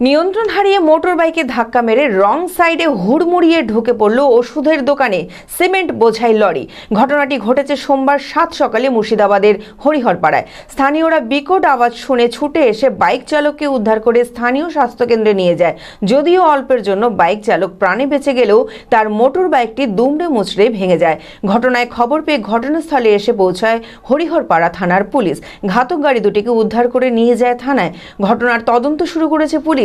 নিয়ন্ত্রণ হারিয়ে মোটর বাইকে ধাক্কা মেরে রং সাইডে হুড়মুড়িয়ে ঢুকে পড়ল ওষুধের দোকানে। সিমেন্ট বোঝাই লরি। ঘটনাটি ঘটেছে সোমবার সাত সকালে মুর্শিদাবাদের হরিহরপাড়ায়। স্থানীয়রা বিকট আওয়াজ শুনে ছুটে এসে বাইক চালককে উদ্ধার করে স্থানীয় স্বাস্থ্যকেন্দ্রে নিয়ে যায়। যদিও অল্পের জন্য বাইক চালক প্রাণে বেঁচে গেলেও তার মোটর বাইকটি দুমড়ে মুচড়ে ভেঙে যায়। ঘটনায় খবর পেয়ে ঘটনাস্থলে এসে পৌঁছায় হরিহরপাড়া থানার পুলিশ। ঘাতক গাড়ি দুটিকে উদ্ধার করে নিয়ে যায় থানায়। ঘটনার তদন্ত শুরু করেছে পুলিশ।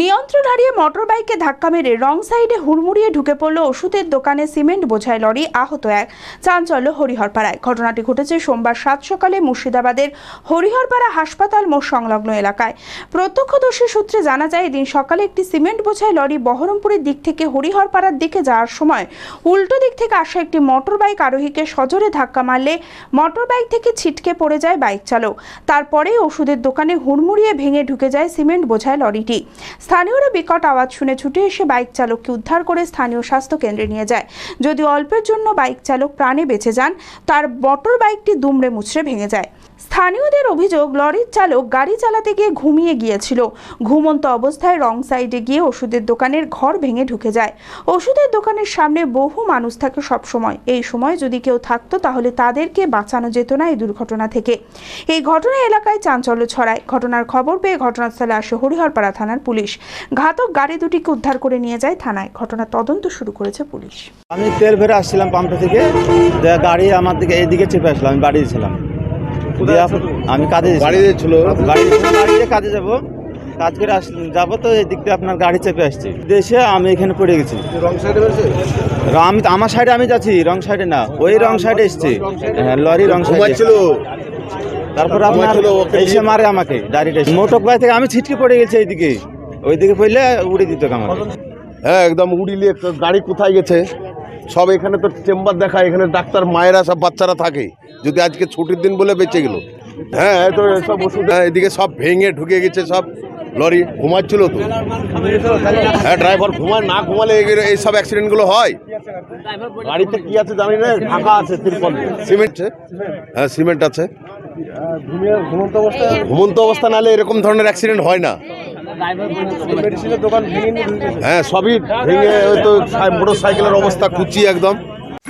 নিয়ন্ত্রণ হারিয়ে মোটর বাইকে ধাক্কা মেরে রং সাইডে হুড়মুড়িয়ে ঢুকে পড়ল ওষুধের দোকানে সিমেন্ট বোঝাই লরি আহত এক। চাঞ্চল্য হরিহরপাড়ায়। ঘটনাটি ঘটেছে সোমবার সাত সকালে মুর্শিদাবাদের হরিহরপাড়া হাসপাতাল মোড় সংলগ্ন এলাকায়। প্রত্যক্ষদর্শী সূত্রে জানা যায়, এদিন সকালে একটি সিমেন্ট বোঝাই লরি বহরমপুরের দিক থেকে হরিহরপাড়ার দিকে যাওয়ার সময় উল্টো দিক থেকে আসা একটি মোটর বাইক আরোহীকে সজোরে ধাক্কা মারলে মোটর বাইক থেকে ছিটকে পড়ে যায় বাইক চালক। তারপরেই ওষুধের দোকানে হুড়মুড়িয়ে ভেঙে ঢুকে যায় সিমেন্ট বোঝায় লরিটি। স্থানীয়রা বিকট আওয়াজ শুনে ছুটে এসে বাইক চালককে উদ্ধার করে স্থানীয় স্বাস্থ্য কেন্দ্রে নিয়ে যায়। যদি অল্পের জন্য বাইক চালক প্রাণে বেঁচে যান, তার মোটর বাইকটি দুমড়ে মুচড়ে ভেঙে যায়। স্থানীয়দের অভিযোগ, লরির চালক গাড়ি চালাতে গিয়ে ঘুমিয়ে গিয়েছিল। ঘুমন্ত অবস্থায় রং সাইডে গিয়ে ওষুধের দোকানের ঘর ভেঙে ঢুকে যায়। ওষুধের দোকানের সামনে বহু মানুষ থাকে সব সময় এই সময় যদি কেউ থাকতো, তাহলে তাদেরকে বাঁচানো যেত না এই দুর্ঘটনা থেকে। এই ঘটনা এলাকায় চাঞ্চল্য ছড়ায়। ঘটনার খবর পেয়ে ঘটনাস্থলে আসে হরিহরপাড়া থানার পুলিশ। ঘাতক গাড়ি দুটিকে উদ্ধার করে নিয়ে যায় থানায়। ঘটনা তদন্ত শুরু করেছে পুলিশ। আমি তেল ভরে আসছিলাম পাম্পে থেকে। গাড়ি আমার দিকে এইদিকে চেপে আসলাম আমি বাড়ি ছিলাম। দিয়ে আমি কাজে বাড়ি ছিল বাড়ি দিয়ে কাজে যাব। কাজ করে আস যাব তো এই দিক দিয়ে আপনার গাড়ি চেপে আসছে। দেশে আমি এখানে পড়ে গেছি। রং সাইডে আমি আমার সাইডে আমি যাচ্ছি রং সাইডে না। ওই রং সাইডে এসছে। হ্যাঁ লরি রং সাইডে। ঘুমাচ্ছিল? তারপর আপনার এসে মারে আমাকে ডাইরেক্ট মোটর বাই থেকে আমি ছিটকে পড়ে গেছি এইদিকে। ওইদিকে পড়লে উড়ে দিত আমাকে। হ্যাঁ একদম উড়িলে গাড়ি কোথায় গেছে? সব এখানে তো চেম্বার দেখায় এখানে ডাক্তার মায়েরা সব বাচ্চারা থাকে। যদি আজকে ছুটির দিন বলে বেঁচে গেল। হ্যাঁ তো সব ওষুধ হ্যাঁ, এদিকে সব ভেঙে ঢুকে গেছে সব লরি ঘুমাচ্ছিল তো। হ্যাঁ ড্রাইভার ঘুমায় না ঘুমালে এই সব অ্যাক্সিডেন্টগুলো হয়। গাড়িতে কি আছে জানি না ঢাকা আছে তিরপল। সিমেন্ট হ্যাঁ সিমেন্ট আছে। ঘুমন্ত অবস্থা নাহলে এরকম ধরনের অ্যাক্সিডেন্ট হয় না। হ্যাঁ সবই ভেঙে ওই তো মোটর সাইকেলের অবস্থা কুচি একদম।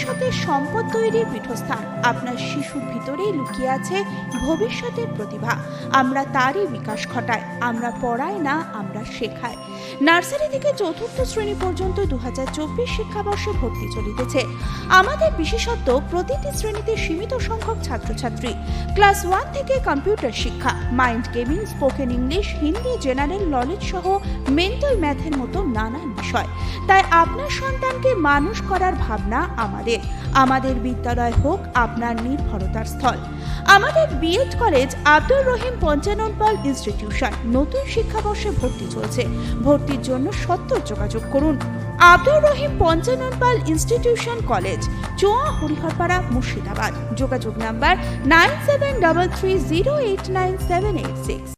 ভবিষ্যতের সম্পদ তৈরির পীঠস্থান। আপনার শিশুর ভিতরেই লুকিয়ে আছে ভবিষ্যতের প্রতিভা। আমরা তারই বিকাশ ঘটাই। আমরা পড়াই না, আমরা শেখাই। নার্সারি থেকে চতুর্থ শ্রেণি পর্যন্ত দু হাজার চব্বিশ শিক্ষাবর্ষে ভর্তি চলিতেছে। আমাদের বিশেষত্ব, প্রতিটি শ্রেণীতে সীমিত সংখ্যক ছাত্রছাত্রী। ক্লাস ওয়ান থেকে কম্পিউটার শিক্ষা, mind gaming, spoken English, Hindi, general knowledge সহ মেন্টাল ম্যাথের মতো নানান বিষয়। তাই আপনার সন্তানকে মানুষ করার ভাবনা আমাদের। আমাদের বিদ্যালয় হোক, আপনার নির্ভরতার স্থল। আমাদের BEd college Abdur Rahim Panchanan Pal institution নতুন শিক্ষাবর্ষে ভর্তি চলছে। ভর্তির জন্য সত্তর যোগাযোগ করুন। Abdur Rahim Panchanan Pal institution college Choa Hariharpara, Murshidabad. যোগাযোগ number nine seven double three zero eight nine seven eight six.